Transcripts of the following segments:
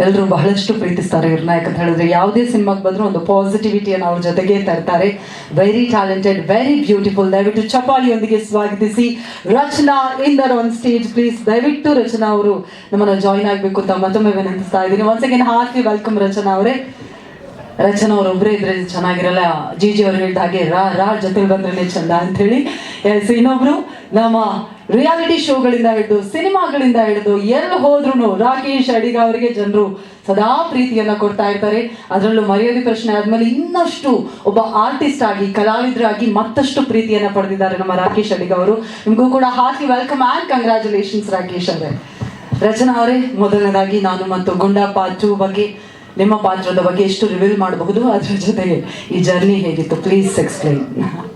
ಎಲ್ಲರೂ ಬಹಳಷ್ಟು ಪ್ರೀತಿಸ್ತಾರೆ ಇವ್ರನ್ನ ಯಾಕಂತ ಹೇಳಿದ್ರೆ. ಯಾವುದೇ ಸಿನಿಮಾಗೆ ಬಂದರೂ ಒಂದು ಪಾಸಿಟಿವಿಟಿಯನ್ನು ಅವ್ರ ಜೊತೆಗೆ ತರ್ತಾರೆ. ವೆರಿ ಟ್ಯಾಲೆಂಟೆಡ್ ವೆರಿ ಬ್ಯೂಟಿಫುಲ್ ದಯವಿಟ್ಟು ಚಪಾಲಿಯೊಂದಿಗೆ ಸ್ವಾಗತಿಸಿ Rachana Inder on stage please ದಯವಿಟ್ಟು ರಚನಾ ಅವರು ನಮ್ಮನ್ನು ಜಾಯಿನ್ ಆಗಬೇಕು ಅಂತ ಮತ್ತೊಮ್ಮೆ ವಿನಂತಿಸ್ತಾ ಇದ್ದೀನಿ. ಒನ್ಸ್ ಅಗೇನ್ ಹಾಕಿ ವೆಲ್ಕಮ್ ರಚನಾ ಅವರೇ. ರಚನಾ ಅವ್ರು ಒಬ್ಬರೇ ಇದ್ರೆ ಚೆನ್ನಾಗಿರಲ್ಲ. ಜಿ ಜಿ ಅವ್ರು ಹೇಳಿದ ಹಾಗೆ, ರಾ ರಾ, ಜೊತೆಲಿ ಬಂದ್ರೆ ಚಂದ ಅಂಥೇಳಿ ಎಸ್ ಇನ್ನೊಬ್ರು ನಮ್ಮ ರಿಯಾಲಿಟಿ ಶೋಗಳಿಂದ ಹಿಡಿದು, ಸಿನಿಮಾಗಳಿಂದ ಹಿಡಿದು, ಎಲ್ಲಿ ಹೋದ್ರೂ ರಾಕೇಶ್ ಅಡಿಗ ಅವರಿಗೆ ಜನರು ಸದಾ ಪ್ರೀತಿಯನ್ನ ಕೊಡ್ತಾ ಇರ್ತಾರೆ. ಅದರಲ್ಲೂ ಮರ್ಯಾದೆ ಪ್ರಶ್ನೆ ಆದ್ಮೇಲೆ ಇನ್ನಷ್ಟು ಒಬ್ಬ ಆರ್ಟಿಸ್ಟ್ ಆಗಿ, ಕಲಾವಿದರಾಗಿ ಮತ್ತಷ್ಟು ಪ್ರೀತಿಯನ್ನ ಪಡೆದಿದ್ದಾರೆ ನಮ್ಮ ರಾಕೇಶ್ ಅಡಿಗ ಅವರು. ನಿಮಗೂ ಕೂಡ ಹಾಕಿ ವೆಲ್ಕಮ್ ಆ್ಯಂಡ್ ಕಂಗ್ರ್ಯಾಚುಲೇಷನ್ಸ್ ರಾಕೇಶ್ ಅವರೇ. ರಚನಾ ಅವರೇ, ಮೊದಲನೇದಾಗಿ ನಾನು ಮತ್ತು ಗುಂಡಪ್ಪ ಬಗ್ಗೆ, ನಿಮ್ಮ ಪಾತ್ರದ ಬಗ್ಗೆ ಎಷ್ಟು ರಿವೀಲ್ ಮಾಡಬಹುದು. ಅದರ ಜೊತೆಗೆ ಈ ಜರ್ನಿ ಹೇಗಿತ್ತು? ಪ್ಲೀಸ್ ಎಕ್ಸ್ಪ್ಲೈನ್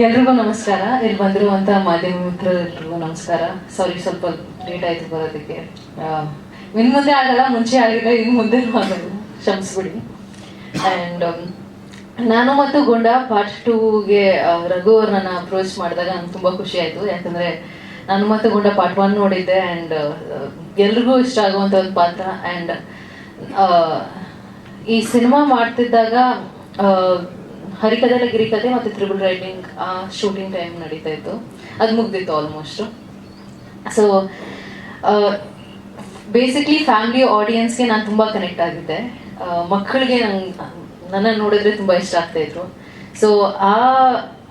ಎಲ್ರಿಗೂ ನಮಸ್ಕಾರ. ಇಲ್ಲಿ ಬಂದಿರುವಂಥ ಮಾಧ್ಯಮ ಮಿತ್ರರೆಲ್ರಿಗೂ ನಮಸ್ಕಾರ. ಸಾರಿ ಸ್ವಲ್ಪ ಲೇಟ್ ಆಯ್ತು ಬರೋದಕ್ಕೆ. ಇನ್ನು ಇನ್ ಮುಂದೆ ಆಗಲ್ಲ, ಮುಂಚೆ ಆಗಿಲ್ಲ ಇನ್ನು ಮುಂದೆ ಆಗಲ್ಲ ಕ್ಷಮಿಸ್ಬಿಡಿ. ಆ್ಯಂಡ್ ನಾನು ಮತ್ತು ಗುಂಡ ಪಾರ್ಟ್ ಟೂಗೆ ರಘು ಅವ್ರು ನನ್ನ ಅಪ್ರೋಚ್ ಮಾಡಿದಾಗ ನಂಗೆ ತುಂಬ ಖುಷಿ ಆಯ್ತು. ಯಾಕಂದರೆ ನಾನು ಮತ್ತು ಗುಂಡ ಪಾರ್ಟ್ ಒನ್ ನೋಡಿದ್ದೆ ಆ್ಯಂಡ್ ಎಲ್ರಿಗೂ ಇಷ್ಟ ಆಗುವಂಥ ಒಂದು ಪಾತ್ರ. ಆ್ಯಂಡ್ ಈ ಸಿನಿಮಾ ಮಾಡ್ತಿದ್ದಾಗ ಆ, ಗಿರಿಕತೆ ಮತ್ತು ತ್ರಿಬಲ್ ರೈಟಿಂಗ್ ಆ ಶೂಟಿಂಗ್ ಟೈಮ್ ನಡೀತಾ ಇತ್ತು. ಅದು ಮುಗ್ದಿತ್ತು ಆಲ್ಮೋಸ್ಟ್ ಸೊ ಬೇಸಿಕ್ಲಿ ಫ್ಯಾಮಿಲಿ ಆಡಿಯನ್ಸ್ಗೆ ನಾನು ತುಂಬ ಕನೆಕ್ಟ್ ಆಗಿದ್ದೆ. ಮಕ್ಕಳಿಗೆ ನಂಗೆ ನನ್ನ ನೋಡಿದ್ರೆ ತುಂಬ ಇಷ್ಟ ಆಗ್ತಾ ಇದ್ರು. ಸೊ ಆ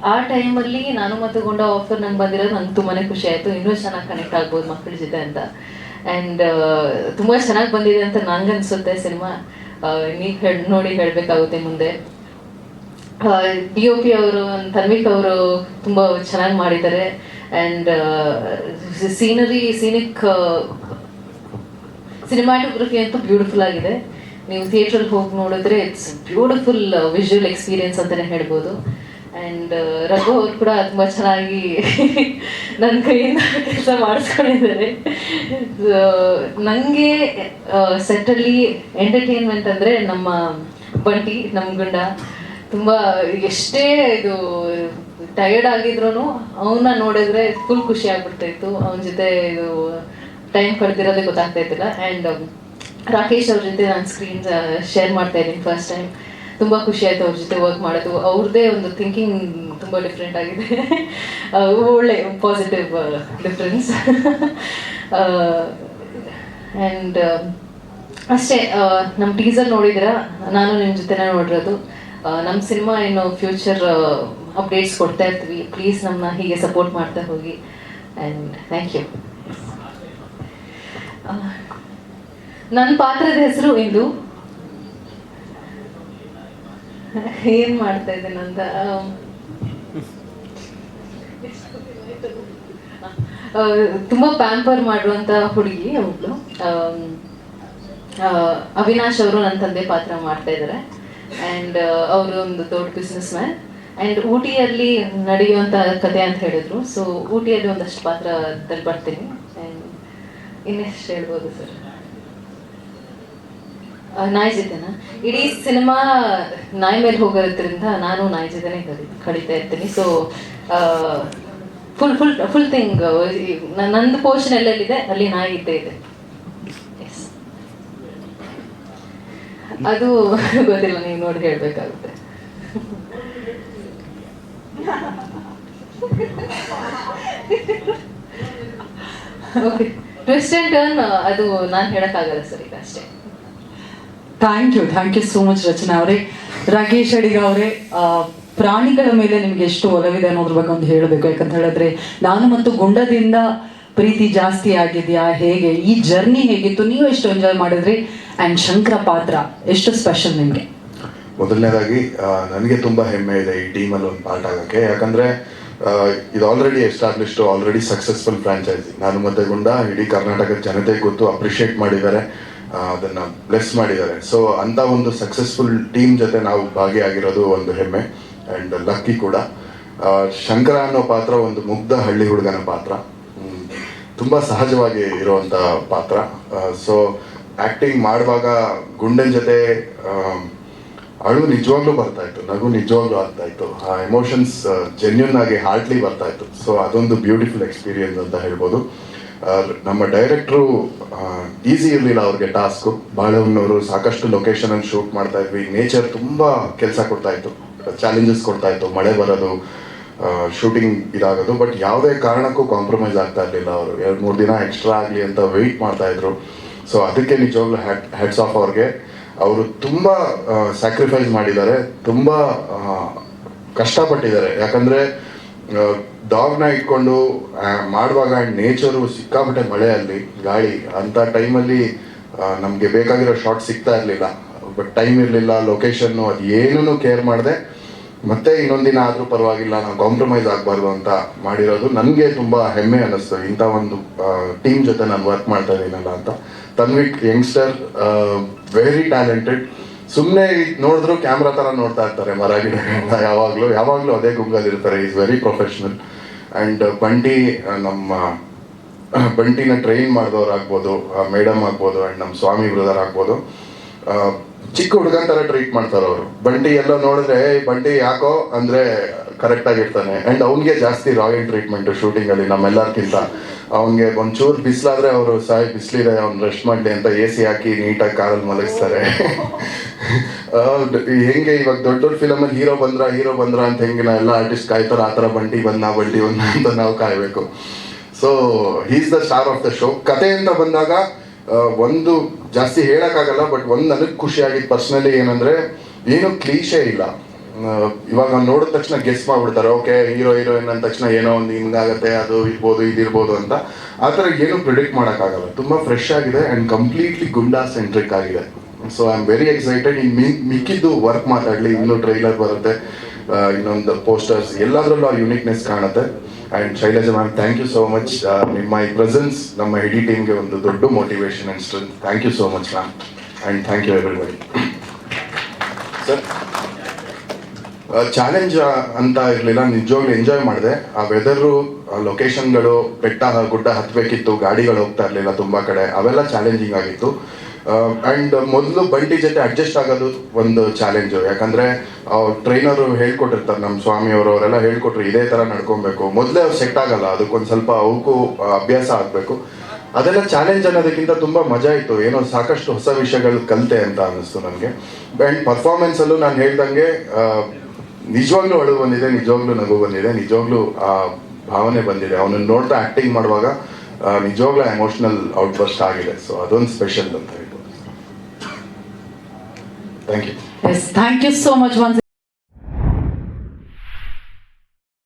ಆ ಟೈಮಲ್ಲಿ ನಾನು ಮತ್ತು ಗೊಂಡ ಆಫರ್ ನಂಗೆ ಬಂದಿರೋದು ನಂಗೆ ತುಂಬಾ ಖುಷಿ ಆಯಿತು. ಇನ್ನೂ ಚೆನ್ನಾಗಿ ಕನೆಕ್ಟ್ ಆಗ್ಬೋದು ಮಕ್ಕಳ ಜೊತೆ ಅಂತ. ಆ್ಯಂಡ್ ತುಂಬ ಚೆನ್ನಾಗಿ ಬಂದಿದೆ ಅಂತ ನಂಗೆ ಅನಿಸುತ್ತೆ ಸಿನಿಮಾ ನೀವು ಹೇಳಿ ನೋಡಿ ಹೇಳಬೇಕಾಗುತ್ತೆ ಮುಂದೆ. ಡಿ ಒ ಪಿ ಅವರು ತನ್ವಿಕ್ ಅವರು ತುಂಬ ಚೆನ್ನಾಗಿ ಮಾಡಿದ್ದಾರೆ. ಆ್ಯಂಡ್ ಸೀನರಿ ಸೀನಿಕ್ ಸಿನಿಮಾಟೋಗ್ರಫಿ ಅಂತೂ ಬ್ಯೂಟಿಫುಲ್ ಆಗಿದೆ. ನೀವು ಥಿಯೇಟ್ರಲ್ಲಿ ಹೋಗಿ ನೋಡಿದ್ರೆ ಇಟ್ಸ್ ಬ್ಯೂಟಿಫುಲ್ ವಿಜುವಲ್ ಎಕ್ಸ್ಪೀರಿಯನ್ಸ್ ಅಂತಲೇ ಹೇಳ್ಬೋದು. ಆ್ಯಂಡ್ ರಘು ಅವರು ಕೂಡ ತುಂಬ ಚೆನ್ನಾಗಿ ನನ್ನ ಕೈಯಿಂದ ಕೆಲಸ ಮಾಡಿಸ್ಕೊಂಡಿದ್ದಾರೆ. ನನಗೆ ಸೆಟ್ಟಲ್ಲಿ ಎಂಟರ್ಟೈನ್ಮೆಂಟ್ ಅಂದರೆ ನಮ್ಮ ಬಂಟಿ, ನಮ್ಮ ಗುಂಡ. ತುಂಬ ಎಷ್ಟೇ ಇದು ಟಯರ್ಡ್ ಆಗಿದ್ರು ಅವನ್ನ ನೋಡಿದ್ರೆ ಫುಲ್ ಖುಷಿ ಆಗ್ಬಿಡ್ತಾ ಇತ್ತು ಅವನ ಜೊತೆ ಇದು ಟೈಮ್ ಕಳೆದಿರೋದೇ ಗೊತ್ತಾಗ್ತಾ ಇದ್ದಿಲ್ಲ ಆ್ಯಂಡ್ ರಾಕೇಶ್ ಅವ್ರ ಜೊತೆ ನಾನು ಸ್ಕ್ರೀನ್ ಶೇರ್ ಮಾಡ್ತಾ ಇದ್ದೀನಿ ಫಸ್ಟ್ ಟೈಮ್ ತುಂಬ ಖುಷಿ ಆಯ್ತು ಅವ್ರ ಜೊತೆ ವರ್ಕ್ ಮಾಡೋದು. ಅವ್ರದ್ದೇ ಒಂದು ಥಿಂಕಿಂಗ್ ತುಂಬ ಡಿಫ್ರೆಂಟ್ ಆಗಿದೆ. ಒಳ್ಳೆ ಪಾಸಿಟಿವ್ ಡಿಫ್ರೆನ್ಸ್ ಆ್ಯಂಡ್ ಅಷ್ಟೇ ನಮ್ಮ ಟೀಸರ್ ನೋಡಿದ್ರ? ನಾನು ನಿಮ್ಮ ಜೊತೆನೇ ನೋಡಿರೋದು. ನಮ್ಮ ಸಿನಿಮಾ ಏನು ಫ್ಯೂಚರ್ ಅಪ್ಡೇಟ್ಸ್ ಕೊಡ್ತಾ ಇರ್ತೀವಿ. ಪ್ಲೀಸ್ ನಮ್ಮನ್ನ ಹೀಗೆ ಸಪೋರ್ಟ್ ಮಾಡ್ತಾ ಹೋಗಿ. ಆ್ಯಂಡ್ ಥ್ಯಾಂಕ್ ಯು ನನ್ನ ಪಾತ್ರದ ಹೆಸರು ಇಂದು. ಏನ್ ಮಾಡ್ತಾ ಇದ್ದೇನೆ ಅಂತ ತುಂಬಾ ಪ್ಯಾಂಪರ್ ಮಾಡುವಂತ ಹುಡುಗಿ ಅವಳು. ಅವಿನಾಶ್ ಅವರು ನನ್ನ ತಂದೆ ಪಾತ್ರ ಮಾಡ್ತಾ ಇದ್ದಾರೆ. ಆ್ಯಂಡ್ ಅವರು ಒಂದು ದೊಡ್ಡ ಬಿಸ್ನೆಸ್ ಮ್ಯಾನ್ ಅಂಡ್ ಊಟಿಯಲ್ಲಿ ನಡೆಯುವಂಥ ಕತೆ ಅಂತ ಹೇಳಿದ್ರು. ಸೊ ಊಟಿಯಲ್ಲಿ ಒಂದಷ್ಟು ಪಾತ್ರದಲ್ಲಿ ಬರ್ತೀನಿ. ಆ್ಯಂಡ್ ಇನ್ನೆಷ್ಟು ಹೇಳ್ಬೋದು ಸರ್? ನಾಯಿ ಇಡೀ ಸಿನಿಮಾ ನಾಯಿ ಮೇಲೆ ಹೋಗೋದ್ರಿಂದ ನಾನು ನಾಯಿ ಕಲಿ ಕಳೀತಾ ಇರ್ತೀನಿ. So full full full thing ನಂದು ಪೋರ್ಷನ್ ಎಲ್ಲೆಲ್ಲಿದೆ? ಅಲ್ಲಿ ನಾಯಿ ಇದ್ದೇ ಇದೆ. ಅದು ಗೊತ್ತಿಲ್ಲ, ನೀವು ನೋಡಿ ಹೇಳ್ಬೇಕಾಗುತ್ತೆ. ಓಕೆ ಟ್ವಿಸ್ಟ್ ಅಂಡ್ ಟರ್ನ್ ಅದು ನಾನು ಹೇಳೋಕ್ಕಾಗಲ್ಲ ಸರ್ ಈಗ ಅಷ್ಟೇ. Thank you thank you so much Rachana ಅವರೇ. ರಾಕೇಶ್ ಅಡಿಗ ಅವರೇ ಪ್ರಾಣಿಗಳ ಮೇಲೆ ನಿಮ್ಗೆ ಎಷ್ಟು ಒಲವಿದೆ ಅನ್ನೋದ್ರ ಬಗ್ಗೆ ಒಂದು ಹೇಳಬೇಕು. ಯಾಕಂತ ಹೇಳಿದ್ರೆ, ನಾನು ಮತ್ತು ಗುಂಡದಿಂದ ಪ್ರೀತಿ ಜಾಸ್ತಿ ಆಗಿದೆಯಾ, ಹೇಗೆ, ಈ ಜರ್ನಿ ಹೇಗಿತ್ತು, ನೀವು ಎಷ್ಟು ಎಂಜಾಯ್ ಮಾಡಿದ್ರಿ? ಆ್ಯಂಡ್ ಶಂಕರ ಪಾತ್ರ ಎಷ್ಟು ಸ್ಪೆಷಲ್ ನಿಮಗೆ ಮೊದಲನೇದಾಗಿ ನನಗೆ ತುಂಬ ಹೆಮ್ಮೆ ಇದೆ ಈ ಟೀಮಲ್ಲಿ ಒಂದು ಪಾರ್ಟ್ ಆಗೋಕ್ಕೆ. ಯಾಕಂದರೆ ಇದು already established already successful franchise Naanu Mattu Gunda, ಇಡೀ ಕರ್ನಾಟಕದ ಜನತೆ ಗೊತ್ತು ಅಪ್ರಿಷಿಯೇಟ್ ಮಾಡಿದ್ದಾರೆ. ಅದನ್ನು ಬ್ಲೆಸ್ ಮಾಡಿದ್ದಾರೆ. ಸೊ ಅಂತ ಒಂದು ಸಕ್ಸಸ್ಫುಲ್ ಟೀಮ್ ಜೊತೆ ನಾವು ಭಾಗಿಯಾಗಿರೋದು ಒಂದು ಹೆಮ್ಮೆ ಆ್ಯಂಡ್ ಲಕ್ಕಿ ಕೂಡ. ಶಂಕರ ಅನ್ನೋ ಪಾತ್ರ ಒಂದು ಮುಗ್ಧ ಹಳ್ಳಿ ಹುಡುಗನ ಪಾತ್ರ. ತುಂಬ ಸಹಜವಾಗಿ ಇರುವಂಥ ಪಾತ್ರ. ಸೊ ಆ್ಯಕ್ಟಿಂಗ್ ಮಾಡುವಾಗ ಗುಂಡನ್ ಜೊತೆ ಅಳು ನಿಜವಾಗ್ಲೂ ಬರ್ತಾ ಇತ್ತು, ನಗು ನಿಜವಾಗ್ಲೂ ಆಗ್ತಾ ಇತ್ತು. ಆ ಎಮೋಷನ್ಸ್ ಜೆನ್ಯೂನ್ ಆಗಿ ಹಾರ್ಟ್ಲಿ ಬರ್ತಾ ಇತ್ತು. ಸೊ ಅದೊಂದು ಬ್ಯೂಟಿಫುಲ್ ಎಕ್ಸ್ಪೀರಿಯನ್ಸ್ ಅಂತ ಹೇಳ್ಬೋದು. ನಮ್ಮ ಡೈರೆಕ್ಟ್ರು ಈಸಿ ಇರಲಿಲ್ಲ ಅವ್ರಿಗೆ ಟಾಸ್ಕು ಬಾಳೆಹೊನ್ನವರು ಸಾಕಷ್ಟು ಲೊಕೇಶನ್ ಅಲ್ಲಿ ಶೂಟ್ ಮಾಡ್ತಾ ಇದ್ವಿ. ನೇಚರ್ ತುಂಬ ಕೆಲಸ ಕೊಡ್ತಾ ಇತ್ತು. ಚಾಲೆಂಜಸ್ ಕೊಡ್ತಾ ಇತ್ತು. ಮಳೆ ಬರೋದು ಶೂಟಿಂಗ್ ಇದಾಗೋದು. ಬಟ್ ಯಾವುದೇ ಕಾರಣಕ್ಕೂ ಕಾಂಪ್ರಮೈಸ್ ಆಗ್ತಾ ಇರಲಿಲ್ಲ ಅವರು. ಎರಡು ಮೂರು ದಿನ ಎಕ್ಸ್ಟ್ರಾ ಆಗಲಿ ಅಂತ ವೆಯ್ಟ್ ಮಾಡ್ತಾ ಇದ್ರು. ಸೊ ಅದಕ್ಕೆ ನಿಜವಾಗ್ಲೂ ಹೆಡ್ಸ್ ಆಫ್ ಅವ್ರಿಗೆ. ಅವರು ತುಂಬ ಸ್ಯಾಕ್ರಿಫೈಸ್ ಮಾಡಿದ್ದಾರೆ. ತುಂಬ ಕಷ್ಟಪಟ್ಟಿದ್ದಾರೆ. ಯಾಕಂದರೆ ಡಾಗ್ನ ಇಟ್ಕೊಂಡು ಮಾಡುವಾಗ ನೇಚರು ಸಿಕ್ಕಾಪಟ್ಟೆ ಮಳೆ ಅಲ್ಲಿ, ಗಾಳಿ. ಅಂಥ ಟೈಮಲ್ಲಿ ನಮಗೆ ಬೇಕಾಗಿರೋ ಶಾರ್ಟ್ ಸಿಗ್ತಾ ಇರಲಿಲ್ಲ. ಬಟ್ ಟೈಮ್ ಇರಲಿಲ್ಲ ಲೊಕೇಶನ್ನು ಅದು ಏನೂ ಕೇರ್ ಮಾಡದೆ. ಮತ್ತೆ ಇನ್ನೊಂದಿನ ಆದರೂ ಪರವಾಗಿಲ್ಲ, ನಾವು ಕಾಂಪ್ರಮೈಸ್ ಆಗಬಾರ್ದು ಅಂತ ಮಾಡಿರೋದು. ನನಗೆ ತುಂಬ ಹೆಮ್ಮೆ ಅನ್ನಿಸ್ತು ಇಂಥ ಒಂದು ಟೀಮ್ ಜೊತೆ ನಾನು ವರ್ಕ್ ಮಾಡ್ತಾ ಇದ್ದೀನಲ್ಲ ಅಂತ. ತನ್ವಿಕ್, ಯಂಗ್ಸ್ಟರ್ ವೆರಿ ಟ್ಯಾಲೆಂಟೆಡ್ ಸುಮ್ಮನೆ ನೋಡಿದ್ರು ಕ್ಯಾಮ್ರಾ ಥರ ನೋಡ್ತಾ ಇರ್ತಾರೆ ಮರ ಗಿಡಗಳನ್ನ ಯಾವಾಗಲೂ ಯಾವಾಗಲೂ ಅದೇ ಗುಂಗಲ್ಲಿ ಇರ್ತಾರೆ. ಈಸ್ ವೆರಿ ಪ್ರೊಫೆಷ್ನಲ್ ಆ್ಯಂಡ್ ಬಂಡಿ ನಮ್ಮ ಬಂಡಿನ ಟ್ರೈನ್ ಮಾಡಿದವ್ರು ಆಗ್ಬೋದು ಮೇಡಮ್ ಆಗ್ಬೋದು ಆ್ಯಂಡ್ ನಮ್ಮ ಸ್ವಾಮಿ ಬ್ರದರ್ ಆಗ್ಬೋದು. ಚಿಕ್ಕ ಹುಡುಗನ ಥರ ಟ್ರೀಟ್ ಮಾಡ್ತಾರೆ ಅವರು. ಬಂಡಿ ಎಲ್ಲ ನೋಡಿದ್ರೆ ಬಂಡಿ, ಯಾಕೋ? ಅಂದರೆ ಕರೆಕ್ಟಾಗಿ ಇರ್ತಾನೆ ಆ್ಯಂಡ್ ಅವ್ನಿಗೆ ಜಾಸ್ತಿ ರಾಯಲ್ ಟ್ರೀಟ್ಮೆಂಟು ಶೂಟಿಂಗಲ್ಲಿ ನಮ್ಮೆಲ್ಲರ್ಕಿಂತ. ಅವನಿಗೆ ಒಂಚೂರು ಬಿಸಿಲಾದ್ರೆ ಅವರು, ಸಾಯ್, ಬಿಸಿಲಿದೆ, ಅವ್ನು ರೆಸ್ಟ್ ಮಾಡಲಿ ಅಂತ ಎ ಸಿ ಹಾಕಿ ನೀಟಾಗಿ ಕಾರಲ್ಲಿ ಮಲಗಿಸ್ತಾರೆ. ಹೆಂಗೆ ಇವಾಗ ದೊಡ್ಡ ದೊಡ್ಡ ಫಿಲಮಲ್ಲಿ ಹೀರೋ ಬಂದ್ರ ಹೀರೋ ಬಂದ್ರ ಅಂತ ಹೆಂಗೆ ನಾ ಎಲ್ಲ ಆರ್ಟಿಸ್ಟ್ ಕಾಯ್ತಾರ, ಆ ಥರ ಬಂಡಿ ಬಂದ ಬಂಡಿ ಬಂದ ಅಂತ ನಾವು ಕಾಯ್ಬೇಕು. So he's the star of the show ಕತೆ ಅಂತ ಬಂದಾಗ ಒಂದು ಜಾಸ್ತಿ ಹೇಳಕ್ಕಾಗಲ್ಲ ಬಟ್ ಒಂದು ನನಗೆ ಖುಷಿಯಾಗಿದ್ದು ಪರ್ಸ್ನಲಿ ಏನಂದ್ರೆ, ಏನು ಕ್ಲೀಶೆ ಇಲ್ಲ. ಆ, ನಾನು ನೋಡಿದ ತಕ್ಷಣ ಗೆಸ್ ಮಾಡ್ಬಿಡ್ತಾರೆ ಓಕೆ ಹೀರೋ ಹೀರೋಯಿನ್ ಅಂದ ತಕ್ಷಣ ಏನೋ ಒಂದು ಹಿಂಗಾಗತ್ತೆ ಅದು ಇರ್ಬೋದು ಇದಿರ್ಬೋದು ಅಂತ. ಆ ಥರ ಏನು ಪ್ರಿಡಿಕ್ಟ್ ಮಾಡೋಕ್ಕಾಗಲ್ಲ. ತುಂಬ ಫ್ರೆಶ್ ಆಗಿದೆ ಆ್ಯಂಡ್ ಕಂಪ್ಲೀಟ್ಲಿ ಗುಂಡಾ ಸೆಂಟ್ರಿಕ್ ಆಗಿದೆ. So I am very excited in me ಮಿಕ್ಕಿದ್ದು ವರ್ಕ್ ಮಾತಾಡಲಿ. ಇನ್ನೂ ಟ್ರೈಲರ್ ಬರುತ್ತೆ ಇನ್ನೊಂದು ಪೋಸ್ಟರ್ಸ್ ಎಲ್ಲದರಲ್ಲೂ ಆ ಯುನಿಕ್ನೆಸ್ ಕಾಣುತ್ತೆ. And Shailaja ma'am thank you so much ನಿಮ್ಮ ಈ ಪ್ರೆಸೆನ್ಸ್ ನಮ್ಮ ಇಡೀ ಟೀಮ್ಗೆ ಒಂದು ದೊಡ್ಡ motivation and strength thank you so much ma'am and thank you everybody sir challenge ಅಂತ ಇರಲಿಲ್ಲ. ನಿಜವಾಗ್ಲೂ ಎಂಜಾಯ್ ಮಾಡಿದೆ. ಆ ವೆದರು ಲೊಕೇಶನ್ಗಳು ಬೆಟ್ಟ, ಗುಡ್ಡ ಹತ್ತಬೇಕಿತ್ತು ಗಾಡಿಗಳು ಹೋಗ್ತಾ ಇರಲಿಲ್ಲ ತುಂಬ ಕಡೆ. ಅವೆಲ್ಲ ಚಾಲೆಂಜಿಂಗ್ ಆಗಿತ್ತು. ಆ್ಯಂಡ್ ಮೊದಲು ಬಂಡಿ ಜೊತೆ ಅಡ್ಜಸ್ಟ್ ಆಗೋದು ಒಂದು ಚಾಲೆಂಜು ಯಾಕಂದರೆ ಟ್ರೈನರು ಹೇಳ್ಕೊಟ್ಟಿರ್ತಾರೆ ನಮ್ಮ ಸ್ವಾಮಿಯವರು ಅವರೆಲ್ಲ ಹೇಳ್ಕೊಟ್ರು, ಇದೇ ಥರ ನಡ್ಕೊಬೇಕು. ಮೊದಲೇ ಅವ್ರು ಸೆಟ್ ಆಗಲ್ಲ. ಅದಕ್ಕೊಂದು ಸ್ವಲ್ಪ ಅವಕ್ಕೂ ಅಭ್ಯಾಸ ಆಗಬೇಕು. ಅದೆಲ್ಲ ಚಾಲೆಂಜ್ ಅನ್ನೋದಕ್ಕಿಂತ ತುಂಬ ಮಜಾ ಇತ್ತು. ಏನೋ ಸಾಕಷ್ಟು ಹೊಸ ವಿಷಯಗಳು ಕಲಿತೆ ಅಂತ ಅನ್ನಿಸ್ತು ನನಗೆ. ಆ್ಯಂಡ್ ಪರ್ಫಾರ್ಮೆನ್ಸಲ್ಲೂ ನಾನು ಹೇಳ್ದಂಗೆ ನಿಜವಾಗ್ಲೂ ಅಳು ಬಂದಿದೆ, ನಿಜವಾಗ್ಲೂ ನಗು ಬಂದಿದೆ, ನಿಜವಾಗ್ಲೂ, ಆ, ಭಾವನೆ ಬಂದಿದೆ. ಅವನನ್ನು ನೋಡ್ತಾ ಆಕ್ಟಿಂಗ್ ಮಾಡುವಾಗ ನಿಜವಾಗ್ಲೂ ಎಮೋಷನಲ್ ಔಟ್ಬರ್ಸ್ಟ್ ಆಗಿದೆ. ಸೊ ಅದೊಂದು ಸ್ಪೆಷಲ್ ಅಂತ ಹೇಳ್ಬೋದು. Thank you thank you so much